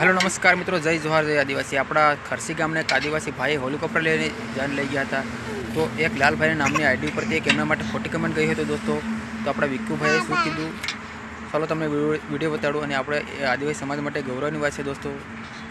Hello, નમસ્કાર મિત્રો, જય જોહાર, જય આદિવાસી. આપણા ખરસી ગામને એક આદિવાસી ભાઈ હેલિકોપ્ટર લઈને જાન લઈ ગયા હતા. તો એક લાલભાઈના નામની આઈડી ઉપરથી એક એમના માટે ખોટી કમેન્ટ ગઈ હતી દોસ્તો. તો આપણા વિક્કુભાઈએ શું કીધું? ચાલો, તમને વીડિયો બતાડું અને આપણે આદિવાસી સમાજ માટે ગૌરવની વાત છે દોસ્તો.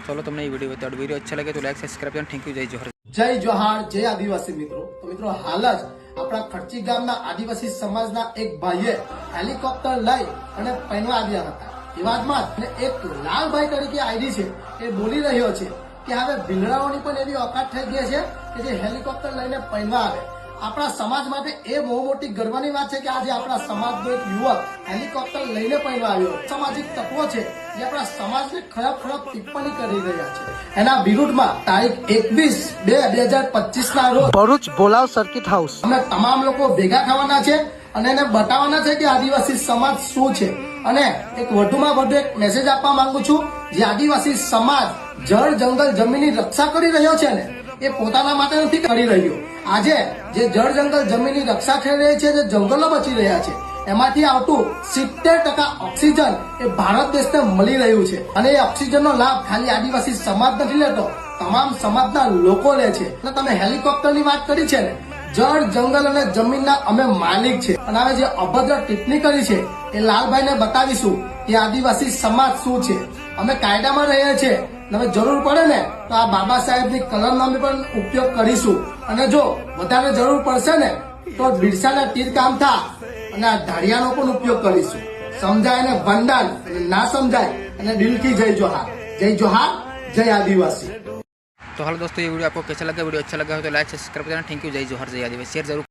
ચાલો, તમને એ વીડિયો બતાડું. વીડિયો અચ્છા લાગે તો લાઈક સબસ્ક્રાઈબ અને થેન્ક યુ જય જોહાર. જય જોહાર, જય આદિવાસી મિત્રો. તો મિત્રો, હાલ જ આપણા ખર્ચી ગામના આદિવાસી સમાજના એક ભાઈએ હેલિકોપ્ટર લઈ અને પહેરવા આવ્યા હતા. અને એક લાલભાઈ તરીકે આઈડી છે એ બોલી રહ્યો છે કે હવે ભીલડાઓની પણ એવી ઓકાત થઈ ગઈ છે કે જે હેલિકોપ્ટર લઈને પહેરવા આવે. આપણા સમાજ માટે એ બહુ મોટી ગર્વની વાત છે કે આજે આપણા સમાજનો એક યુવક હેલિકોપ્ટર લઈને પહેરવા આવ્યો. સામાજિક તત્વો છે જે આપણા સમાજને ખરાબ ખરાબ ટિપ્પણી કરી રહ્યા છે. એના વિરુદ્ધમાં તારીખ એકવીસ બે બે હજાર પચીસ ના રોજ ભરૂચ ભોલાવ સર્કિટ હાઉસ. અમે તમામ લોકો ભેગા થવાના છે. અને એને બતાવવાના છે કે આદિવાસી સમાજ શું છે. અને એક વધુમાં વધુ એક મેસેજ આપવા માંગુ છું. જે આદિવાસી સમાજ જળ, જંગલ, જમીનની રક્ષા કરી રહ્યો છે ને, એ પોતાના માટે નથી કરી રહ્યો. આજે જે જળ, જંગલ, જમીનની રક્ષા થઈ રહી છે, જે જંગલો બચી રહ્યા છે, એમાંથી આવતું સિત્તેર ટકા ઓક્સિજન એ ભારત દેશને મળી રહ્યું છે. અને એ ઓક્સિજનનો લાભ ખાલી આદિવાસી સમાજ નથી લેતો, તમામ સમાજના લોકો લે છે. તમે હેલિકોપ્ટરની વાત કરી છે ને જળ, જંગલ અને જમીનના અમે માલિક છે અને હવે જે અભદ્ર ટિપ્પણી કરી છે એ લાલભાઈને બતાવીશું કે આદિવાસી સમાજ શું છે. અમે કાયદામાં રહીએ છીએ. હવે જરૂર પડે ને તો આ બાબા સાહેબની ની અમે પણ ઉપયોગ કરીશું. અને જો વધારે જરૂર પડશે ને તો બિરસાના તીર કામ થા અને આ ધાડિયાનો પણ ઉપયોગ કરીશું. સમજાય ને વંદન ના સમજાય. અને દિલથી જય જોહાર. જય જોહાર, જય આદિવાસી. तो हेलो दोस्तों ये वीडियो आपको कैसा लगा वीडियो अच्छा लगा हो तो लाइक सब्सक्राइब करना थैंक यू जय जोहर जय आदिवासी शेयर जरूर